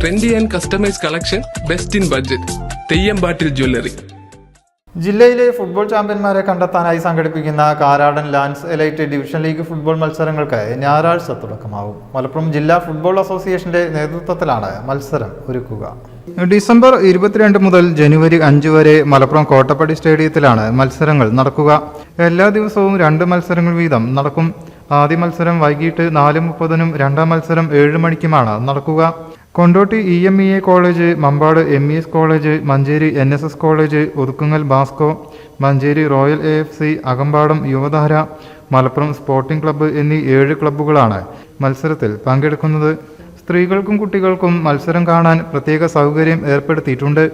Trendy and customise collection best in budget തെയ്യമ്പാട്ടിൽ jewellery ജില്ലയിലെ football ചാമ്പ്യന്മാരെ കണ്ടെത്താനായി സംഘടിപ്പിക്കുന്ന Karadan lance elite division league football മത്സരങ്ങൾക്ക് ഞായറാഴ്ച തുടക്കമാവും മലപ്പുറം ജില്ലാ ഫുട്ബോൾ അസോസിയേഷന്റെ നേതൃത്വത്തിലാണ് മത്സരം ഒരുക്കുക. ഡിസംബർ ഇരുപത്തിരണ്ട് മുതൽ ജനുവരി അഞ്ച് വരെ മലപ്പുറം കോട്ടപ്പടി സ്റ്റേഡിയത്തിലാണ് മത്സരങ്ങൾ നടക്കുക. എല്ലാ ദിവസവും രണ്ട് മത്സരങ്ങൾ വീതം നടക്കും. ആദ്യ മത്സരം വൈകിട്ട് നാല് മുപ്പതിനും രണ്ടാം മത്സരം ഏഴ് മണിക്കുമാണ് നടക്കുക. Kondotty E M E A college Mampad M E S college Manjeri N S S college Othukkungal Basco Manjeri royal A F C Akampadam Yuvadhara Malappuram sporting club എന്നീ ഏഴ് ക്ലബ്ബുകളാണ് മത്സരത്തിൽ പങ്കെടുക്കുന്നത്. സ്ത്രീകൾക്കും കുട്ടികൾക്കും മത്സരം കാണാൻ പ്രത്യേക സൗകര്യം ഏർപ്പെടുത്തിയിട്ടുണ്ട്.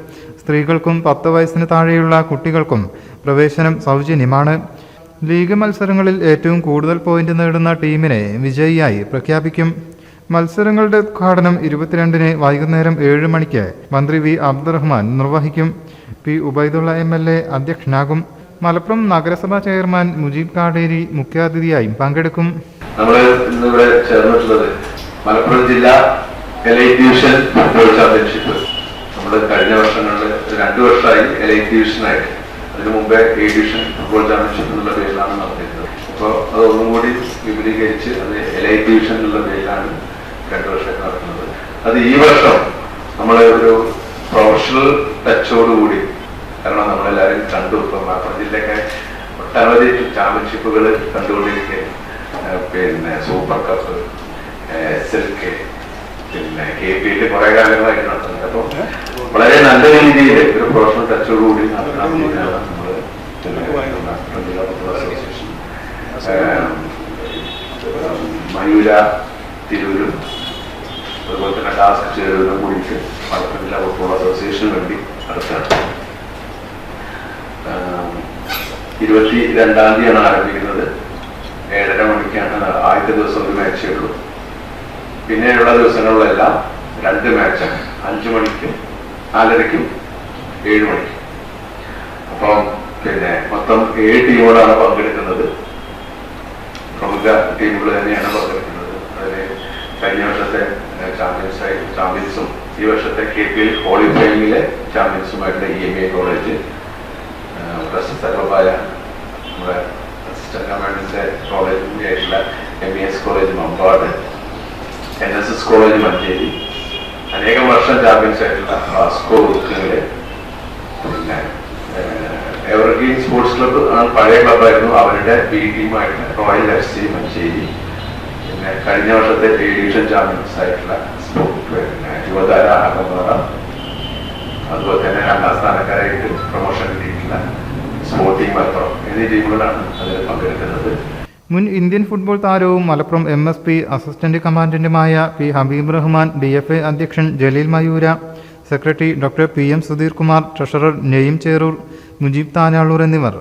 സ്ത്രീകൾക്കും പത്ത് വയസ്സിന് താഴെയുള്ള കുട്ടികൾക്കും പ്രവേശനം സൗജന്യമാണ്. ലീഗ് മത്സരങ്ങളിൽ ഏറ്റവും കൂടുതൽ പോയിന്റ് നേടുന്ന ടീമിനെ വിജയിയായി പ്രഖ്യാപിക്കും. മത്സരങ്ങളുടെ ഉദ്ഘാടനം ഇരുപത്തിരണ്ടിന് വൈകുന്നേരം ഏഴ് മണിക്ക് മന്ത്രി വി അബ്ദുറഹ്മാൻ നിർവഹിക്കും. P Ubaidulla M L A അധ്യക്ഷനാകും. Malappuram നഗരസഭാ ചെയർമാൻ മുജീബ് കാടേരി മുഖ്യാതിഥിയായും പങ്കെടുക്കും. നമ്മൾ ഇന്നിവിടെ ചേർന്നിട്ടുള്ളത് മലപ്പുറം ജില്ലാ എലൈറ്റ് ഡിവിഷൻ ഫുട്ബോൾ ചാമ്പ്യൻഷിപ്പ് നമ്മൾ കഴിഞ്ഞ വർഷങ്ങളിൽ രണ്ട് വർഷമായി എലൈറ്റ് ഡിവിഷനായിട്ട് അതിനു മുമ്പേ എ ഡിവിഷൻ ഫുട്ബോൾ ചാമ്പ്യൻഷിപ്പ് എന്നുള്ള പേരിലാണ് നടന്നിരുന്നത് അപ്പോൾ അത് ഒന്നും കൂടി വിപുലീകരിച്ച് അത് എലൈറ്റ് ഡിവിഷൻ എന്നുള്ള പേരിലാണ് രണ്ട് വർഷമായിട്ട് നടത്തുന്നത്. അത് ഈ വർഷം നമ്മൾ ഒരു പ്രൊഫഷണൽ ടച്ചോടുകൂടി കാരണം നമ്മളെല്ലാവരും കണ്ടു. ഇപ്പം മലപ്പുറം ജില്ലയൊക്കെ ഒട്ടനവധി ചാമ്പ്യൻഷിപ്പുകൾ കണ്ടുകൊണ്ടിരിക്കുക പിന്നെ super cup S L K പിന്നെ കെ പി എല്ലിൽ കുറെ കാലങ്ങളായിട്ട് നടത്തുന്നത് അപ്പോൾ വളരെ നല്ല രീതിയിൽ ഒരു പ്രൊഫഷണൽ ടച്ചോടുകൂടി നടത്താൻ വേണ്ടിയിട്ടാണ് നമ്മൾ മയൂര ടാസ്ക് ചേരുന്നതും കൂടിയിട്ട് മലപ്പുറം ഫുട്ബോൾ അസോസിയേഷന് വേണ്ടി നടത്തുകയാണ്. ഇരുപത്തി രണ്ടാം തീയതിയാണ് ആരംഭിക്കുന്നത്. ഏഴര മണിക്കാണ് ആദ്യത്തെ ദിവസം ഒരു മാച്ചേ ഉള്ളൂ. പിന്നെയുള്ള ദിവസങ്ങളിലെല്ലാം രണ്ട് മാച്ചാണ് അഞ്ചു മണിക്കും നാലരയ്ക്കും ഏഴ് മണിക്കും. അപ്പം പിന്നെ മൊത്തം ഏഴ് ടീമുകളാണ് പങ്കെടുക്കുന്നത്. പ്രമുഖ ടീമുകൾ തന്നെയാണ് വർഷത്തെ ചാമ്പ്യൻസായി ചാമ്പ്യൻസും ഈ വർഷത്തെ കെ പി എൽ ക്വാളിഫയിങ്ങിലെ ചാമ്പ്യൻസുമായിട്ടുള്ള ഇ എം എ കോളേജ് പ്രശസ്തമായ നമ്മുടെ അസിസ്റ്റന്റ് കമാൻഡന്റ് കോളേജിന്റെ ആയിട്ടുള്ള M E S college Mampad N S S college Manjeri. അനേകം വർഷം ചാമ്പ്യൻസ് ആയിട്ടുള്ള വാസ്കോ ഉറുക്കിൽ പിന്നെ എവർഗ്രീൻ സ്പോർട്സ് ക്ലബ്ബ് ആണ് പഴയ ക്ലബ്ബായിരുന്നു അവരുടെ ബി ടീമായിട്ടുള്ള റോയൽ എഫ് സി മഞ്ചേരി. കഴിഞ്ഞ വർഷത്തെ ഡിവിഷൻ ചാമ്പ്യൻസ് ആയിട്ടുള്ള സ്പോർട്സ് യുവതാര അഹമ്മദ അതുപോലെ തന്നെ രണ്ടാം സ്ഥാനക്കാരായിട്ട് പ്രൊമോഷൻ കിട്ടിയിട്ടുള്ള സ്പോർട്ടിംഗ് മലപ്പുറം എന്നീ ടീമുകളാണ് അതിൽ പങ്കെടുക്കുന്നത്. മുൻ ഇന്ത്യൻ ഫുട്ബോൾ താരവും Malappuram M S P assistant കമാൻഡന്റുമായ P Habeeb Rahman D F A അധ്യക്ഷൻ Jaleel Mayura secretary doctor P M Sudheer Kumar treasurer നെയ്യം Cherur Mujeeb Tanalur എന്നിവർ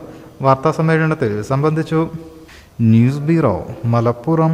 വാർത്താ സമ്മേളനത്തിൽ സംബന്ധിച്ചു. News bureau Malappuram.